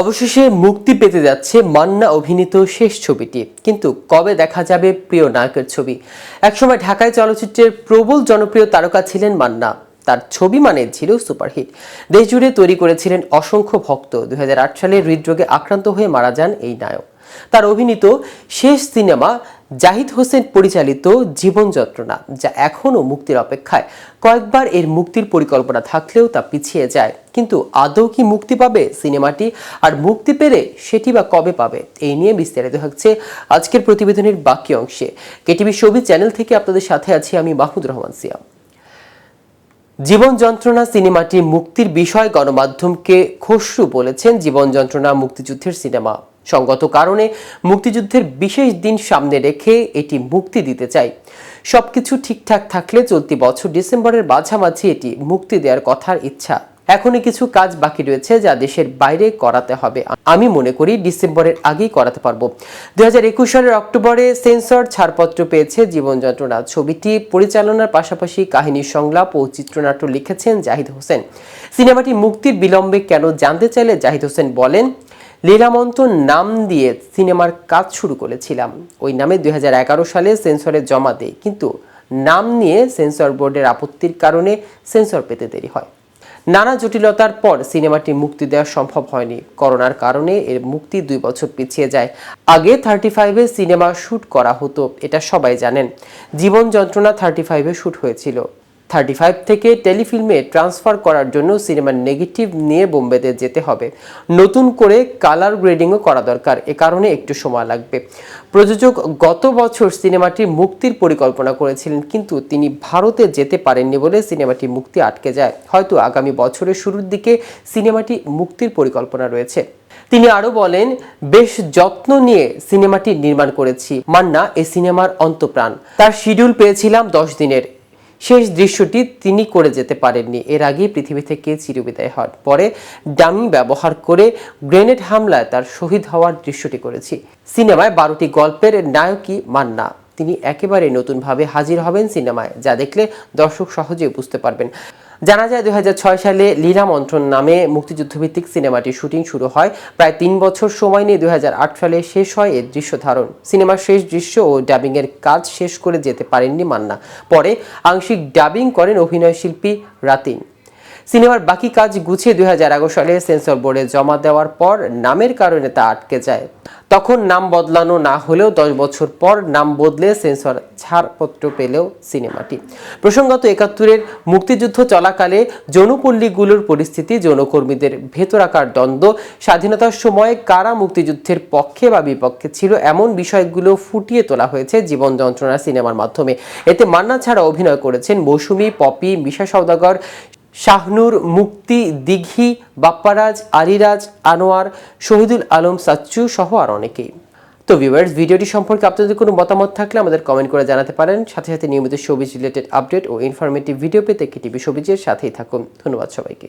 অবশেষে মুক্তি পেতে যাচ্ছে মান্না অভিনীত শেষ ছবিটি। কিন্তু কবে দেখা যাবে প্রিয় নায়কের ছবি? একসময় ঢাকায় চলচ্চিত্রের প্রবল জনপ্রিয় তারকা ছিলেন মান্না। তার ছবি মানে ছিল সুপারহিট। দেশজুড়ে তৈরি করেছিলেন অসংখ্য ভক্ত। দুই হাজার আট সালে হৃদরোগে আক্রান্ত হয়ে মারা যান এই নায়ক। তার অভিনীত শেষ সিনেমা জাহিদ হোসেন পরিচালিত জীবন যন্ত্রণা, যা এখনও মুক্তির অপেক্ষায়। কয়েকবার এর মুক্তির পরিকল্পনা থাকলেও তা পিছিয়ে যায়। কিন্তু আদৌ কি মুক্তি পাবে সিনেমাটি? আর মুক্তি পেলে সেটি বা কবে পাবে? এই নিয়ে বিস্তারিত থাকছে আজকের প্রতিবেদনের বাকি অংশে। কেটিভি ছবি চ্যানেল থেকে আপনাদের সাথে আছি আমি মাহমুদ রহমান সিয়াম। জীবন যন্ত্রণা সিনেমাটি মুক্তির বিষয় গণমাধ্যমকে খসরু বলেছেন। জীবন যন্ত্রণা মুক্তিযুদ্ধের সিনেমা। সঙ্গত কারণে মুক্তিযুদ্ধের বিশেষ দিন সামনে রেখে এটি মুক্তি দিতে চাই সবকিছু ঠিকঠাক থাকলে চলতি বছর ডিসেম্বরের মাঝামাঝি এটি মুক্তি দেওয়ার কথার ইচ্ছা। এখনই কিছু কাজ বাকি রয়েছে যা দেশের বাইরে করাতে হবে। আমি মনে করি ডিসেম্বরের আগেই করাতে পারব। দুই হাজার একুশ সালের অক্টোবরে সেন্সর ছাড়পত্র পেয়েছে জীবন যন্ত্রণা ছবিটি। পরিচালনার পাশাপাশি কাহিনী সংলাপ ও চিত্রনাট্য লিখেছেন জাহিদ হোসেন। সিনেমাটি মুক্তির বিলম্বে কেন জানতে চাইলে জাহিদ হোসেন বলেন লীলামন্ত নাম দিয়ে সিনেমার কাজ শুরু করেছিলাম। ওই নামে দুই হাজার এগারো সালে সেন্সরে জমা দেয় কিন্তু নাম নিয়ে সেন্সর বোর্ডের আপত্তির কারণে সেন্সর পেতে দেরি হয়। নানা জটিলতার পর সিনেমাটি মুক্তি দেওয়া সম্ভব হয়নি। করোনার কারণে এর মুক্তি দুই বছর পিছিয়ে যায়। আগে থার্টি ফাইভে সিনেমা শ্যুট করা হতো, এটা সবাই জানেন। জীবন যন্ত্রণা থার্টি ফাইভে শ্যুট হয়েছিল। থার্টি ফাইভ থেকে টেলিফিল্মে ট্রান্সফার করার জন্য সিনেমার নেগেটিভ নিয়ে বোম্বেতে যেতে হবে। নতুন করে কালার গ্রেডিংও করা দরকার। এ কারণে একটু সময় লাগবে। প্রযোজক গত বছর সিনেমাটি মুক্তির পরিকল্পনা করেছিলেন, কিন্তু তিনি ভারতে যেতে পারেননি বলে সিনেমাটি মুক্তি আটকে যায়। হয়তো আগামী বছরের শুরুর দিকে সিনেমাটি মুক্তির পরিকল্পনা রয়েছে। তিনি আরও বলেন, বেশ যত্ন নিয়ে সিনেমাটি নির্মাণ করেছি। মান্না এই সিনেমার অন্তপ্রাণ। তার শিডিউল পেয়েছিলাম দশ দিনের। শেষ দৃশ্যটি তিনি করে যেতে পারেননি। এর আগে পৃথিবী থেকে চিরবিদায় হন পরে ডামি ব্যবহার করে গ্রেনেড হামলায় তার শহীদ হওয়ার দৃশ্যটি করেছি। সিনেমায় বারোটি গল্পের নায়কই মান্না। তিনি একেবারে নতুনভাবে হাজির হবেন সিনেমায়, যা দেখলে দর্শক সহজে বুঝতে পারবেন। জানা যায় দুই হাজার ছয় সালে লীলা মন্ত্রণ নামে মুক্তিযুদ্ধভিত্তিক সিনেমাটির শুটিং শুরু হয়। প্রায় তিন বছর সময় নিয়ে দুই সালে শেষ হয় এর দৃশ্য ধারণ। সিনেমার শেষ দৃশ্য ও ডাবিংয়ের কাজ শেষ করে যেতে পারেননি মান্না। পরে আংশিক ডাবিং করেন অভিনয় শিল্পী রাতিন। সিনেমার বাকি কাজ গুছিয়ে দুই সালে সেন্সর বোর্ডে জমা দেওয়ার পর নামের কারণে তা আটকে যায়। তখন নাম বদলানো না হলেও দশ বছর পর নাম বদলে সেন্সর ছাড়পত্র পেলেও সিনেমাটি। প্রসঙ্গত একাত্তরের মুক্তিযুদ্ধ চলাকালে যৌনপল্লীগুলোর পরিস্থিতি যৌনকর্মীদের ভেতরাকার দ্বন্দ্ব, স্বাধীনতার সময় কারা মুক্তিযুদ্ধের পক্ষে বা বিপক্ষে ছিল এমন বিষয়গুলো ফুটিয়ে তোলা হয়েছে জীবন যন্ত্রণা সিনেমার মাধ্যমে। এতে মান্না ছাড়া অভিনয় করেছেন মৌসুমী, পপি, মিশা সওদাগর শাহনুর, মুক্তি, দিঘি, বাপ্পারাজ, আরিরাজ, আনোয়ার, শহীদুল আলম, সাচ্চু সহ আর অনেকেই। তো ভিউয়ার্স ভিডিওটি সম্পর্কে আপনাদের কোনো মতামত থাকলে আমাদের কমেন্ট করে জানাতে পারেন। সাথে সাথে নিয়মিত সবিজ রিলেটেড আপডেট ও ইনফরমেটিভ ভিডিও পেতে কেটিভি সবিজের সাথেই থাকুন। ধন্যবাদ সবাইকে।